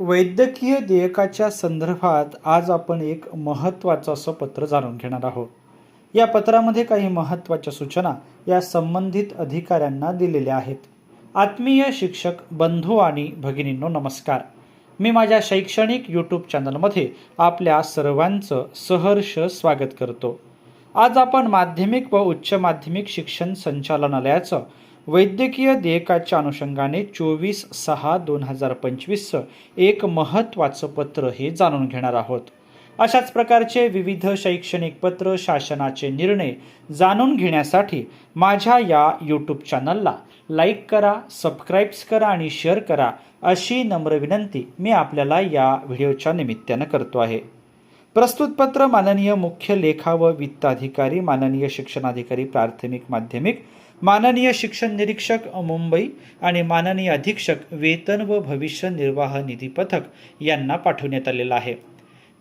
वैद्यकीय देयकाच्या संदर्भात आज आपण एक महत्त्वाचं असं पत्र जाणून घेणार आहोत. या पत्रामध्ये काही महत्त्वाच्या सूचना या संबंधित अधिकाऱ्यांना दिलेल्या आहेत. आत्मीय शिक्षक बंधू आणि भगिनींनो नमस्कार. मी माझ्या शैक्षणिक यूट्यूब चॅनलमध्ये आपल्या सर्वांचं सहर्ष स्वागत करतो. आज आपण माध्यमिक व उच्च माध्यमिक शिक्षण संचालनालयाचं वैद्यकीय देयकाच्या अनुषंगाने चोवीस सहा दोन हजार पंचवीसचं एक महत्त्वाचं पत्र हे जाणून घेणार आहोत. अशाच प्रकारचे विविध शैक्षणिक पत्र शासनाचे निर्णय जाणून घेण्यासाठी माझ्या या यूट्यूब चॅनलला लाईक करा सबस्क्राईब्स करा आणि शेअर करा अशी नम्र विनंती मी आपल्याला या व्हिडिओच्या निमित्तानं करतो आहे. प्रस्तुत पत्र माननीय मुख्य लेखा व वित्त अधिकारी माननीय शिक्षणाधिकारी प्राथमिक माध्यमिक माननीय शिक्षण निरीक्षक मुंबई आणि माननीय अधीक्षक वेतन व भविष्य निर्वाह निधी पथक यांना पाठवण्यात आलेला आहे.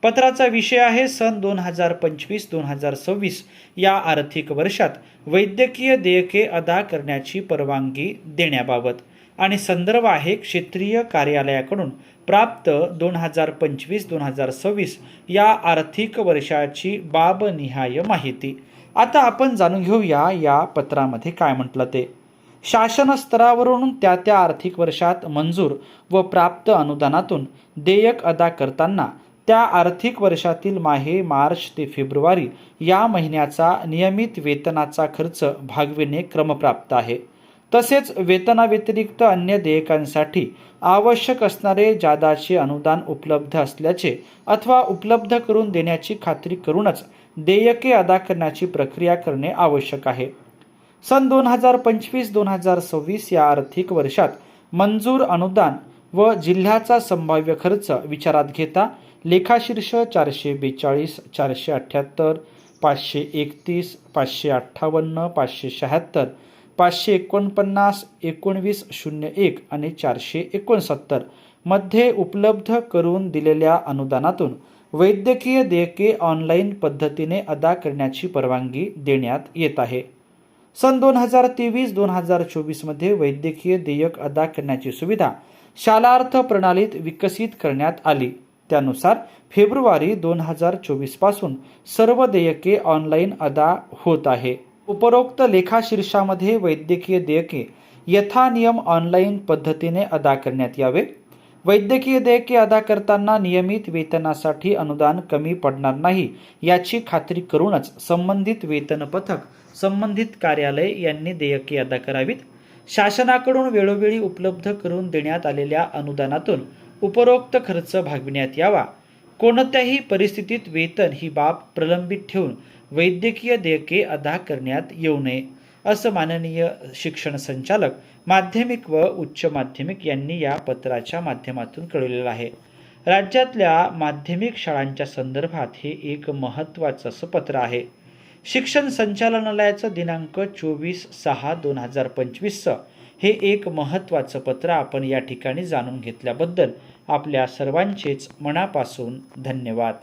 पत्राचा विषय आहे सन दोन हजार पंचवीस दोन हजार सव्वीस या आर्थिक वर्षात वैद्यकीय देयके अदा करण्याची परवानगी देण्याबाबत आणि संदर्भ आहे क्षेत्रीय कार्यालयाकडून प्राप्त दोन हजार पंचवीस दोन हजार सव्वीस या आर्थिक वर्षाची बाबनिहाय माहिती. आता आपण जाणून घेऊया या पत्रामध्ये काय म्हटलं ते. शासन स्तरावरून त्या त्या आर्थिक वर्षात मंजूर व प्राप्त अनुदानातून देयक अदा करताना त्या आर्थिक वर्षातील माहे मार्च ते फेब्रुवारी या महिन्याचा नियमित वेतनाचा खर्च भागविणे क्रमप्राप्त आहे. तसेच वेतनाव्यतिरिक्त अन्य देयकांसाठी आवश्यक असणारे जादाचे अनुदान उपलब्ध असल्याचे अथवा उपलब्ध करून देण्याची खात्री करूनच देयके अदा करण्याची प्रक्रिया करणे आवश्यक आहे. सन दोन हजार पंचवीस दोन हजार सव्वीस या आर्थिक वर्षात मंजूर अनुदान व जिल्ह्याचा संभाव्य खर्च विचारात घेता लेखाशीर्ष चारशे बेचाळीस चारशे अठ्ठ्याहत्तर पाचशे एकतीस पाचशे अठ्ठावन्न पाचशे शहात्तर पाचशे एकोणपन्नास एकोणवीस शून्य एक आणि चारशे एकोणसत्तरमध्ये उपलब्ध करून दिलेल्या अनुदानातून वैद्यकीय देयके ऑनलाईन पद्धतीने अदा करण्याची परवानगी देण्यात येत आहे. सन दोन हजार तेवीस दोन हजार चोवीसमध्ये वैद्यकीय देयक अदा करण्याची सुविधा शालार्थ प्रणालीत विकसित करण्यात आली. त्यानुसार फेब्रुवारी दोन हजार चोवीसपासून सर्व देयके ऑनलाईन अदा होत आहे. उपरोक्त लेखाशीर्षामध्ये वैद्यकीय देयके यथानियम ऑनलाईन पद्धतीने अदा करण्यात यावे. वैद्यकीय देयके अदा करताना नियमित वेतनासाठी अनुदान कमी पडणार नाही याची खात्री करूनच संबंधित वेतन पथक संबंधित कार्यालय यांनी देयके अदा करावीत. शासनाकडून वेळोवेळी उपलब्ध करून देण्यात आलेल्या अनुदानातून उपरोक्त खर्च भागविण्यात यावा. कोणत्याही परिस्थितीत वेतन ही बाब प्रलंबित ठेवून वैद्यकीय देयके अदा करण्यात येऊ नये असं माननीय शिक्षण संचालक माध्यमिक व उच्च माध्यमिक यांनी या पत्राच्या माध्यमातून कळवलेलं आहे. राज्यातल्या माध्यमिक शाळांच्या संदर्भात हे एक महत्त्वाचं असं पत्र आहे. शिक्षण संचालनालयाचं दिनांक चोवीस सहा दोन हजार पंचवीसचं हे एक महत्त्वाचं पत्र आपण या ठिकाणी जाणून घेतल्याबद्दल आपल्या सर्वांचेच मनापासून धन्यवाद.